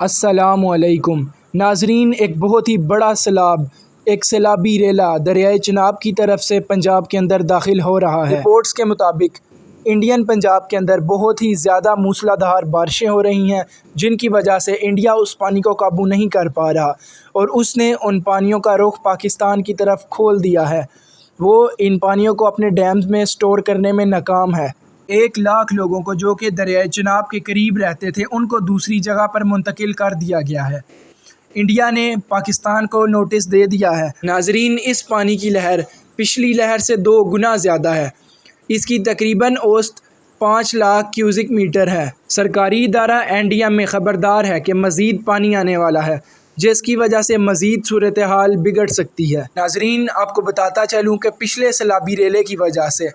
السلام علیکم۔ ناظرین، ایک بہت ہی بڑا سیلاب، ایک سیلابی ریلا دریائے چناب کی طرف سے پنجاب کے اندر داخل ہو رہا ہے۔ رپورٹس کے مطابق، انڈین پنجاب کے اندر بہت ہی زیادہ موسلا دھار بارشیں ہو رہی ہیں، جن کی وجہ سے انڈیا اس پانی کو قابو نہیں کر پا رہا اور اس نے ان پانیوں کا رخ پاکستان کی طرف کھول دیا ہے۔ وہ ان پانیوں کو اپنے ڈیمز میں سٹور کرنے میں ناکام ہے۔ ایک لاکھ لوگوں کو جو کہ دریائے چناب کے قریب رہتے تھے، ان کو دوسری جگہ پر منتقل کر دیا گیا ہے۔ انڈیا نے پاکستان کو نوٹس دے دیا ہے۔ ناظرین، اس پانی کی لہر پچھلی لہر سے دو گنا زیادہ ہے۔ اس کی تقریباً اوسط پانچ لاکھ کیوزک میٹر ہے۔ سرکاری ادارہ این ڈی ایم میں خبردار ہے کہ مزید پانی آنے والا ہے۔ جس کی وجہ سے مزید صورتحال بگڑ سکتی ہے۔ ناظرین، آپ کو بتاتا چلوں کہ پچھلے سیلابی ریلے کی وجہ سے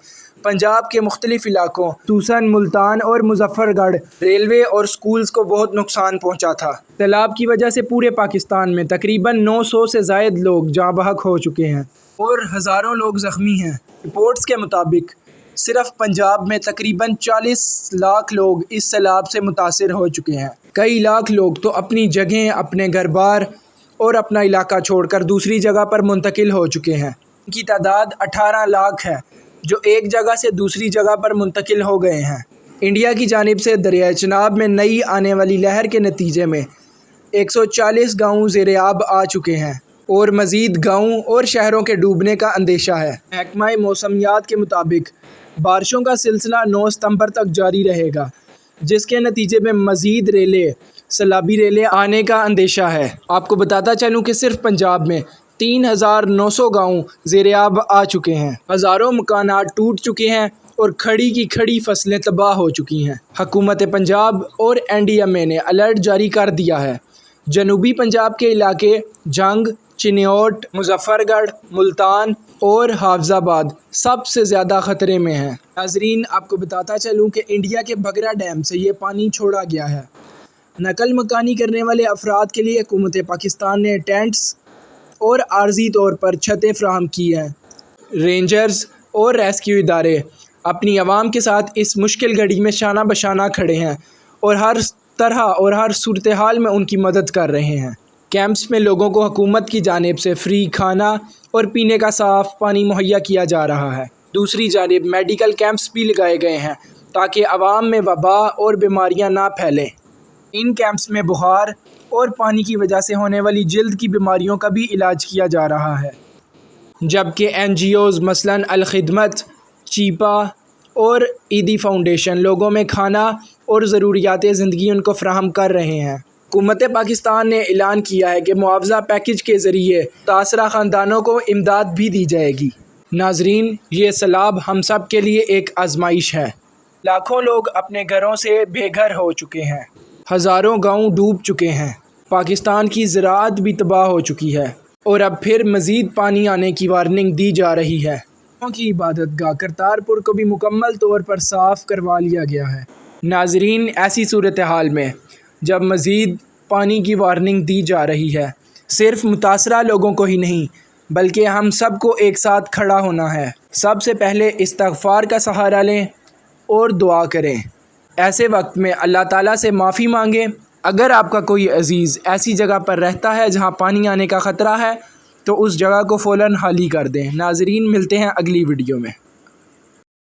پنجاب کے مختلف علاقوں، توسن، ملتان اور مظفر گڑھ ریلوے اور سکولز کو بہت نقصان پہنچا تھا۔ سیلاب کی وجہ سے پورے پاکستان میں تقریباً نو سو سے زائد لوگ جاں بحق ہو چکے ہیں اور ہزاروں لوگ زخمی ہیں۔ رپورٹس کے مطابق صرف پنجاب میں تقریباً چالیس لاکھ لوگ اس سیلاب سے متاثر ہو چکے ہیں۔ کئی لاکھ لوگ تو اپنی جگہیں، اپنے گھر بار اور اپنا علاقہ چھوڑ کر دوسری جگہ پر منتقل ہو چکے ہیں۔ ان کی تعداد اٹھارہ لاکھ ہے، جو ایک جگہ سے دوسری جگہ پر منتقل ہو گئے ہیں۔ انڈیا کی جانب سے دریائے چناب میں نئی آنے والی لہر کے نتیجے میں ایک سو چالیس گاؤں زیر آب آ چکے ہیں۔ اور مزید گاؤں اور شہروں کے ڈوبنے کا اندیشہ ہے۔ محکمہ موسمیات کے مطابق بارشوں کا سلسلہ نو ستمبر تک جاری رہے گا، جس کے نتیجے میں مزید ریلے سیلابی ریلے آنے کا اندیشہ ہے۔ آپ کو بتاتا چلوں کہ صرف پنجاب میں تین ہزار نو سو گاؤں زیر آب آ چکے ہیں۔ ہزاروں مکانات ٹوٹ چکے ہیں اور کھڑی کی کھڑی فصلیں تباہ ہو چکی ہیں۔ حکومت پنجاب اور این ڈی ایم اے نے الرٹ جاری کر دیا ہے۔ جنوبی پنجاب کے علاقے جنگ چنیوٹ مظفر گڑھ ملتان اور حافظ آباد سب سے زیادہ خطرے میں ہیں۔ ناظرین، آپ کو بتاتا چلوں کہ انڈیا کے بگرا ڈیم سے یہ پانی چھوڑا گیا ہے۔ نقل مکانی کرنے والے افراد کے لیے حکومت پاکستان نے ٹینٹس اور عارضی طور پر چھتیں فراہم کی ہیں۔ رینجرز اور ریسکیو ادارے اپنی عوام کے ساتھ اس مشکل گھڑی میں شانہ بشانہ کھڑے ہیں اور ہر طرح اور ہر صورتحال میں ان کی مدد کر رہے ہیں۔ کیمپس میں لوگوں کو حکومت کی جانب سے فری کھانا اور پینے کا صاف پانی مہیا کیا جا رہا ہے۔ دوسری جانب، میڈیکل کیمپس بھی لگائے گئے ہیں تاکہ عوام میں وبا اور بیماریاں نہ پھیلیں۔ ان کیمپس میں بخار اور پانی کی وجہ سے ہونے والی جلد کی بیماریوں کا بھی علاج کیا جا رہا ہے۔ جبکہ این جی اوز مثلاً الخدمت، چیپا اور عیدی فاؤنڈیشن لوگوں میں کھانا اور ضروریات زندگی ان کو فراہم کر رہے ہیں۔ حکومت پاکستان نے اعلان کیا ہے کہ معاوضہ پیکج کے ذریعے تاثرہ خاندانوں کو امداد بھی دی جائے گی۔ ناظرین، یہ سیلاب ہم سب کے لیے ایک آزمائش ہے۔ لاکھوں لوگ اپنے گھروں سے بے گھر ہو چکے ہیں۔ ہزاروں گاؤں ڈوب چکے ہیں۔ پاکستان کی زراعت بھی تباہ ہو چکی ہے۔ اور اب پھر مزید پانی آنے کی وارننگ دی جا رہی ہے۔ کی عبادت گاہ کرتارپور کو بھی مکمل طور پر صاف کروا لیا گیا ہے۔ ناظرین، ایسی صورتحال میں جب مزید پانی کی وارننگ دی جا رہی ہے۔ صرف متاثرہ لوگوں کو ہی نہیں، بلکہ ہم سب کو ایک ساتھ کھڑا ہونا ہے۔ سب سے پہلے استغفار کا سہارا لیں اور دعا کریں۔ ایسے وقت میں اللہ تعالیٰ سے معافی مانگیں۔ اگر آپ کا کوئی عزیز ایسی جگہ پر رہتا ہے جہاں پانی آنے کا خطرہ ہے، تو اس جگہ کو فوراً خالی کر دیں۔ ناظرین، ملتے ہیں اگلی ویڈیو میں۔